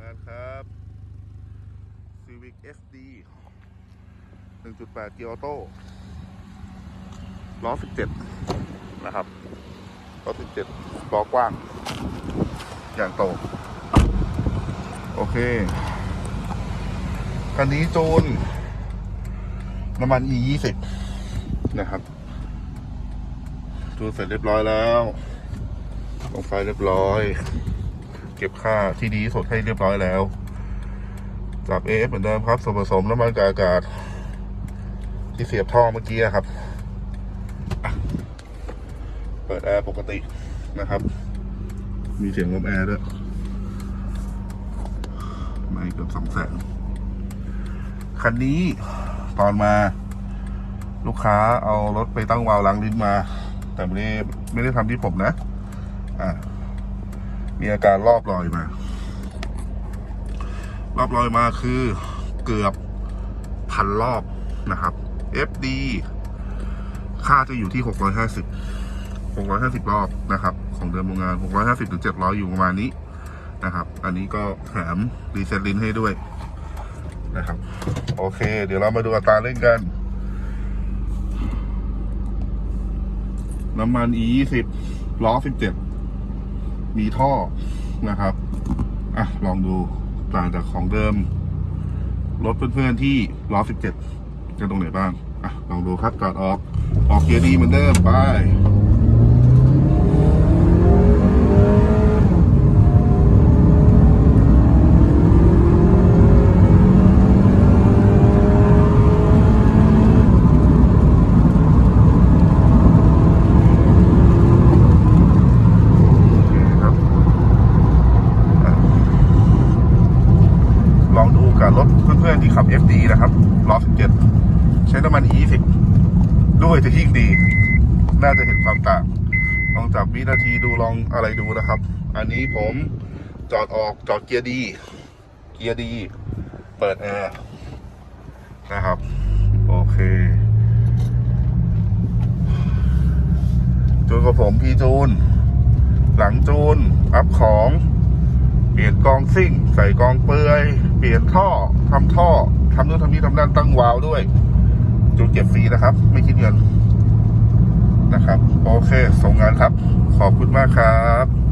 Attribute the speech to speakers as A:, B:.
A: งานครับ Civic FD 1.8 เกียร์ออโต้ล้อ 17 นะครับล้อ 17ล้อกว้าง อย่างโต โอเค คันนี้จูน น้ำมัน E 20นะครับจูนเสร็จเรียบร้อยแล้วลงไฟเรียบร้อย เก็บค่าที่ดีสดให้เรียบร้อยแล้ว จับ AF เหมือนเดิมครับส่วนผสมน้ำมันกับอากาศ ที่เสียบท่อเมื่อกี้ครับ เปิดแอร์ปกตินะครับ มีเสียงลมแอร์ด้วยไม่เกือบสองแสนคันนี้ตอนมาลูกค้าเอารถไปตั้งวาล์วล้างลิ้นมา แต่ไม่ได้ไม่ได้ทำที่ผมนะ อะ มีอาการรอบรอยมา รอบรอยมาคือเกือบพันรอบนะครับ FD ค่าจะอยู่ที่ 650 650 รอบนะครับ ของเดิมโรงงาน 650ถึง700 อยู่ประมาณนี้นะครับ อันนี้ก็แถมรีเซ็ตลิ้นให้ด้วยนะครับ โอเค เดี๋ยวเรามาดูอัตราเล่นกัน น้ำมัน E 20 ล้อ 17 มีท่อนะครับอะลองดูต่างจากของเดิม รถเพื่อนๆที่ล้อ 17จะตรงไหนบ้างอะลองดูครับกอดออก ออกเกียร์ดีเหมือนเดิมไป โอเคครับอะลองดูกับ รถเพื่อนๆที่ขับ FD นะครับล้อ17 ใช้น้ำมัน E10 ด้วยจะยิ่งดี น่าจะเห็นความต่าง ลองจับวินาทีดูลองอะไรดูนะครับ อันนี้ผมจอดออกจอดเกียร์ดี เกียร์ดี เปิดแอร์นะครับ โอเคจูนกับผมพี่จูน หลังจูน อัพของ เปลี่ยนกองซิ่ง ใส่กองเปลือย เปลี่ยนท่อทำท่อทำนู่นทำนี่ทำนั่นตั้งวาล์วด้วยจุดเก็บฟรีนะครับ ไม่คิดเงินนะครับ โอเค ส่งงานครับ ขอบคุณมากครับ